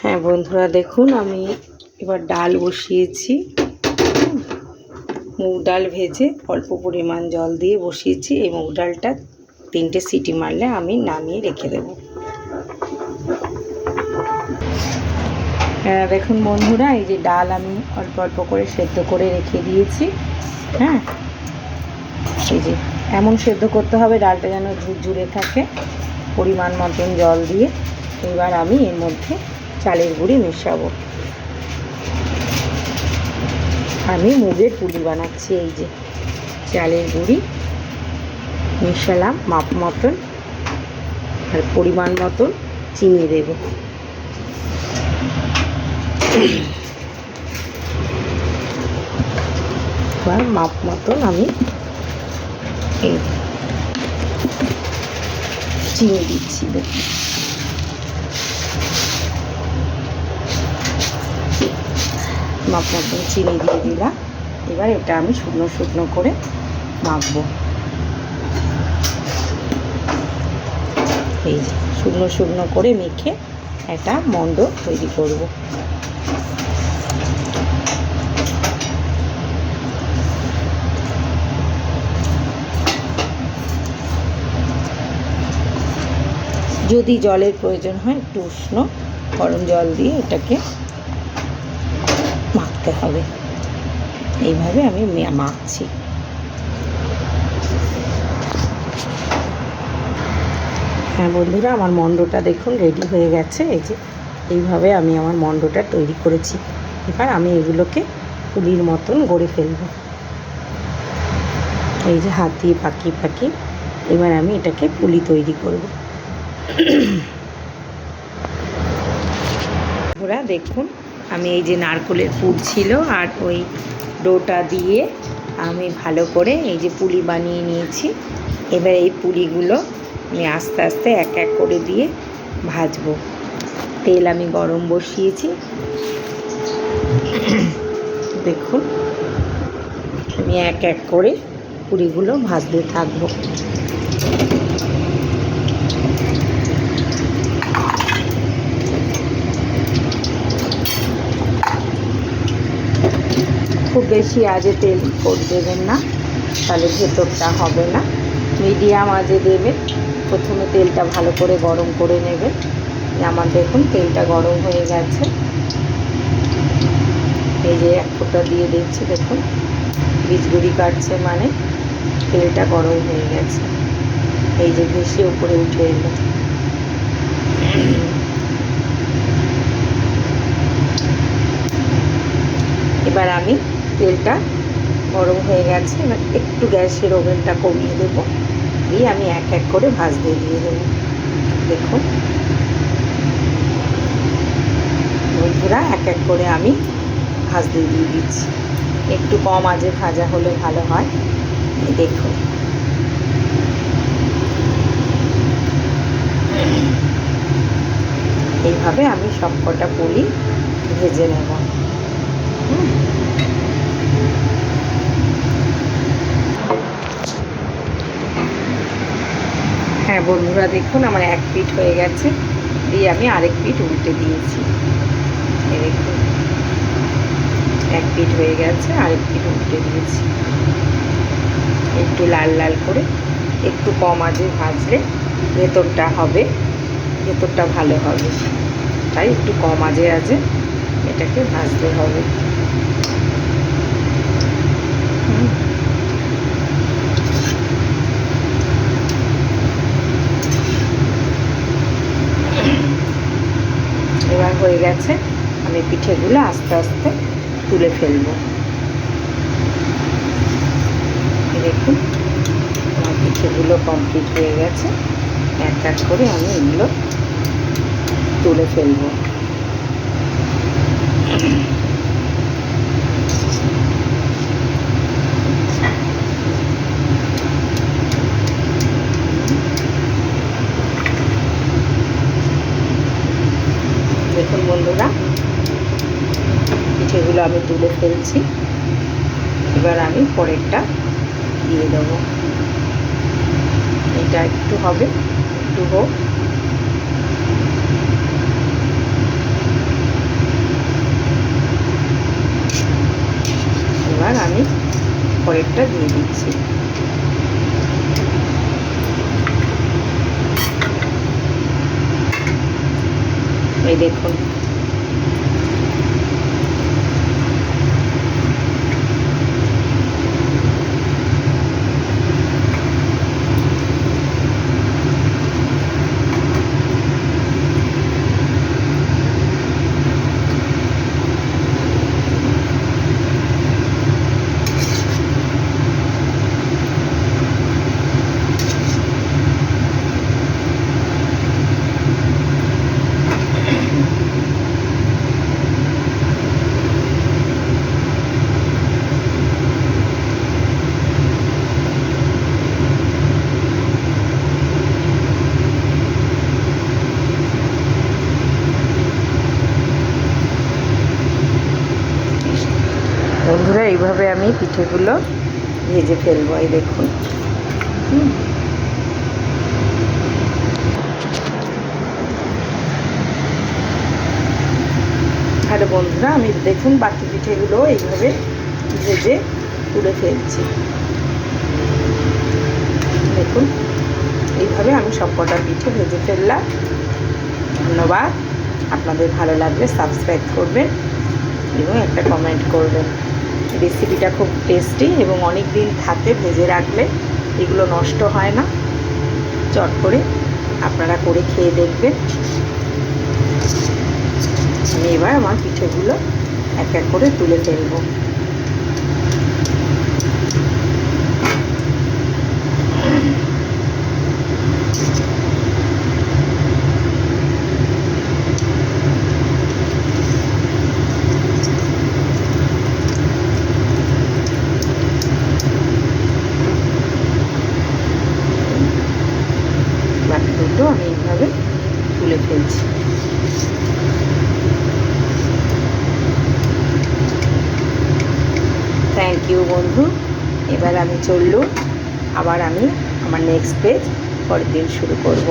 হ্যাঁ বন্ধুরা দেখুন, আমি এবার ডাল বসিয়েছি। মুগ ডাল ভেজে অল্প পরিমাণ জল দিয়ে বসিয়েছি। এই মুগ ডালটা তিনটে সিটি মারলে আমি নামিয়ে রেখে দেবো। হ্যাঁ দেখুন বন্ধুরা, এই যে ডাল আমি অল্প অল্প করে সেদ্ধ করে রেখে দিয়েছি। হ্যাঁ এই যে এমন সেদ্ধ করতে হবে ডালটা যেন ঝুরঝুরে থাকে, পরিমাণ মতন জল দিয়ে। এবার আমি এর মধ্যে চালের গুঁড়ি মেশাবো। আমি মুগের পুলি বানাচ্ছি, এই যে চালের গুঁড়ি। মেশালাম মাপ মতন আর পরিমাণ মতন চিনি দেব। এবার মাপ মতন আমি এই চিনি দিচ্ছি দেখুন। মাপ মতন চিনি দিয়ে দিলাম। এবার এটা আমি শুকনো শুকনো করে মাখবো এই যে, শুকনো শুকনো করে মেখে একটা মন্ড তৈরি করব। যদি জলের প্রয়োজন হয় একটু উষ্ণ গরম জল দিয়ে এটাকে মাখতে হবে। এইভাবে আমি মাখছি। হ্যাঁ বন্ধুরা, আমার মণ্ডটা দেখুন রেডি হয়ে গেছে। এই যে, এইভাবে আমি আমার মণ্ডটা তৈরি করেছি। এবার আমি এগুলোকে পুলির মতন গড়ে ফেলব। এই যে, হাত দিয়ে পাকিয়ে এবার আমি এটাকে পুলি তৈরি করব। বন্ধুরা, দেখুন আমি এই যে নারকলের পুর ছিল আর ওই ডোটা দিয়ে আমি ভালো করে এই যে পুলি বানিয়ে নিয়েছি। এবার এই পুলিগুলো আমি আস্তে আস্তে এক এক করে দিয়ে ভাজবো। তেল আমি গরম বসিয়েছি। দেখুন, আমি এক এক করে পুরিগুলো ভাজতে থাকব। খুব বেশি আজে তেল কোট দেবেন না, তাহলে ভেতরটা হবে না। মিডিয়াম আজে দেবেন, প্রথমে তেলটা ভালো করে গরম করে নেবেন। আমার দেখুন তেলটা গরম হয়ে গেছে। এই যে এক ফোঁটা দিয়ে দিচ্ছি, দেখুন। বীজগুড়ি কাটছে মানে তেলটা গরম হয়ে গেছে। এই যে ভেসে উপরে উঠে এলো। এবার আমি তেলটা গরম হয়ে গেছে, এবার একটু গ্যাসের ওভেনটা কমিয়ে দেবো। দিয়ে আমি এক এক করে ভাজতে দিয়ে দেবো। দেখুন। বন্ধুরা, এক এক করে আমি ভাজতে দিয়ে দিচ্ছি। একটু কম আজে ভাজা হলে ভালো হয়। দেখুন। এইভাবে আমি সবকটা পুলি ভেজে নেব। হ্যাঁ বন্ধুরা দেখুন আমার এক পিঠ হয়ে গেছে। দিয়ে আমি আরেক পিঠ উল্টে দিয়েছি। দেখুন। এক পিঠ হয়ে গেছে, আরেক পিঠ উল্টে দিয়েছি। একটু লাল লাল করে, একটু কম আজে ভাজলে ভেতরটা হবে, ভেতরটা ভালো হবে। তাই একটু কম আজে আজে এটাকে ভাজতে হবে হুম। এবার হয়ে গেছে, আমি পিঠেগুলো আস্তে আস্তে তুলে ফেলব। দেখুন, আমার পিঠেগুলো কমপ্লিট হয়ে গেছে। এক এক করে আমি এগুলো তুলে ফেলব। বন্ধুরা। পিঠেগুলো আমি তুলে ফেলছি। এবার আমি পরেরটা দিয়ে দেব। এটা একটু হবে, একটু হোক। এবার আমি পরেরটা দিয়ে দিচ্ছি। এই দেখুন আমি পিঠেগুলো ভেজে ফেলব, এই দেখুন। আর বন্ধুরা, আমি দেখুন বাকি পিঠেগুলো এইভাবে ভেজে তুলে ফেলছি। দেখুন, এইভাবে আমি সব কটা পিঠে ভেজে ফেললাম। ধন্যবাদ। আপনাদের ভালো লাগলে সাবস্ক্রাইব করবেন এবং একটা কমেন্ট করবেন। রেসিপিটা খুব টেস্টি এবং অনেক দিন থাকে ভেজে রাখলে এগুলো নষ্ট হয় না। চট করে আপনারা করে খেয়ে দেখবেন। আমি এবার আমার পিঠেগুলো এক এক করে তুলে ফেলব বাকি দুটো আমি এইভাবে তুলে ফেলছি থ্যাংক ইউ বন্ধু এবার আমি চললুম। আবার আমি আমার নেক্সট পেজ পরের দিন শুরু করব।